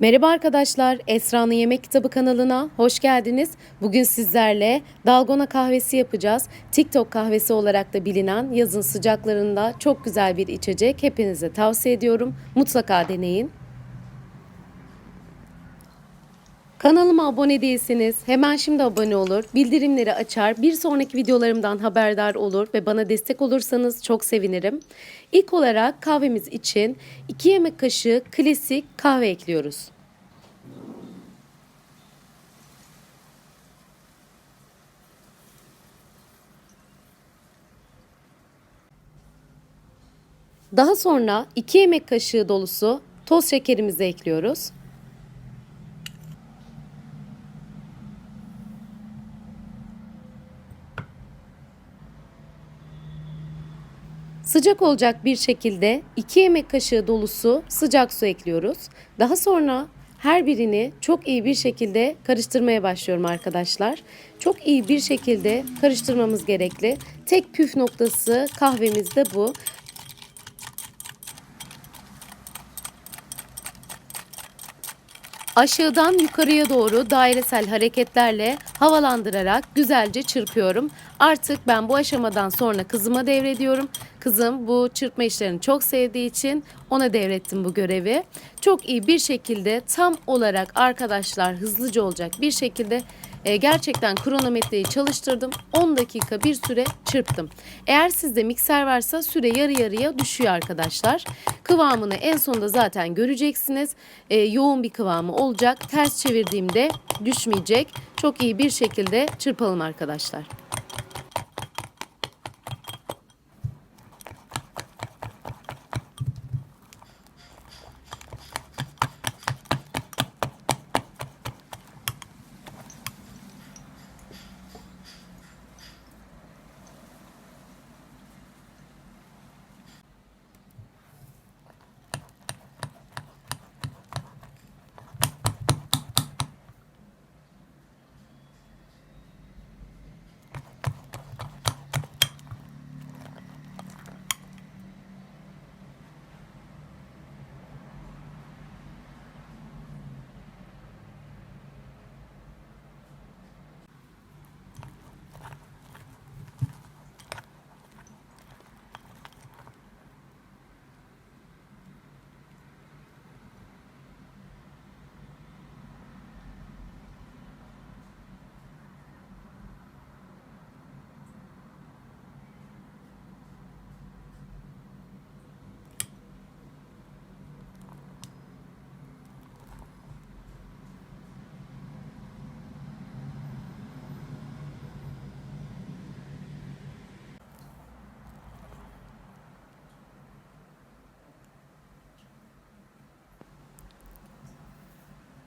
Merhaba arkadaşlar, Esra'nın Yemek Kitabı kanalına hoş geldiniz. Bugün sizlerle dalgona kahvesi yapacağız. TikTok kahvesi olarak da bilinen yazın sıcaklarında çok güzel bir içecek. Hepinize tavsiye ediyorum. Mutlaka deneyin. Kanalıma abone değilseniz hemen şimdi abone olur, bildirimleri açar, bir sonraki videolarımdan haberdar olur ve bana destek olursanız çok sevinirim. İlk olarak kahvemiz için 2 yemek kaşığı klasik kahve ekliyoruz. Daha sonra 2 yemek kaşığı dolusu toz şekerimizi ekliyoruz. Sıcak olacak bir şekilde 2 yemek kaşığı dolusu sıcak su ekliyoruz. Daha sonra her birini çok iyi bir şekilde karıştırmaya başlıyorum arkadaşlar. Çok iyi bir şekilde karıştırmamız gerekli. Tek püf noktası kahvemizde bu. Aşağıdan yukarıya doğru dairesel hareketlerle havalandırarak güzelce çırpıyorum. Artık ben bu aşamadan sonra kızıma devrediyorum. Kızım bu çırpma işlerini çok sevdiği için ona devrettim bu görevi. Çok iyi bir şekilde tam olarak arkadaşlar hızlıca olacak bir şekilde e, gerçekten kronometreyi çalıştırdım. 10 dakika bir süre çırptım. Eğer sizde mikser varsa süre yarı yarıya düşüyor arkadaşlar. Kıvamını en sonunda zaten göreceksiniz. E, yoğun bir kıvamı olacak. Ters çevirdiğimde düşmeyecek. Çok iyi bir şekilde çırpalım arkadaşlar.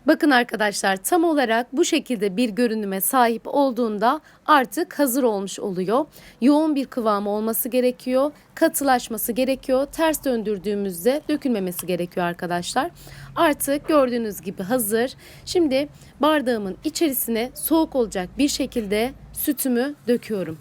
Bakın arkadaşlar tam olarak bu şekilde bir görünüme sahip olduğunda artık hazır olmuş oluyor. Yoğun bir kıvamı olması gerekiyor. Katılaşması gerekiyor. Ters döndürdüğümüzde dökülmemesi gerekiyor arkadaşlar. Artık gördüğünüz gibi hazır. Şimdi bardağımın içerisine soğuk olacak bir şekilde sütümü döküyorum.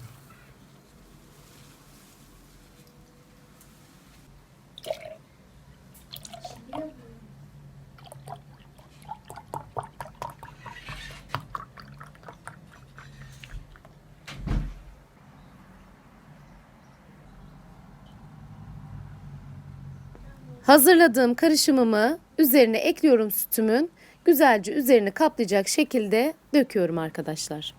Hazırladığım karışımımı üzerine ekliyorum sütümün. Güzelce üzerini kaplayacak şekilde döküyorum arkadaşlar.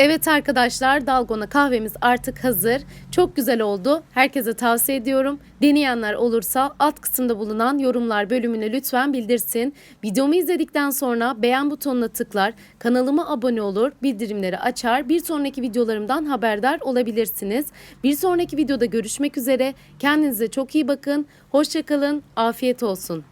Evet arkadaşlar dalgona kahvemiz artık hazır. Çok güzel oldu. Herkese tavsiye ediyorum. Deneyenler olursa alt kısımda bulunan yorumlar bölümüne lütfen bildirsin. Videomu izledikten sonra beğen butonuna tıklar. Kanalıma abone olur. Bildirimleri açar. Bir sonraki videolarımdan haberdar olabilirsiniz. Bir sonraki videoda görüşmek üzere. Kendinize çok iyi bakın. Hoşçakalın. Afiyet olsun.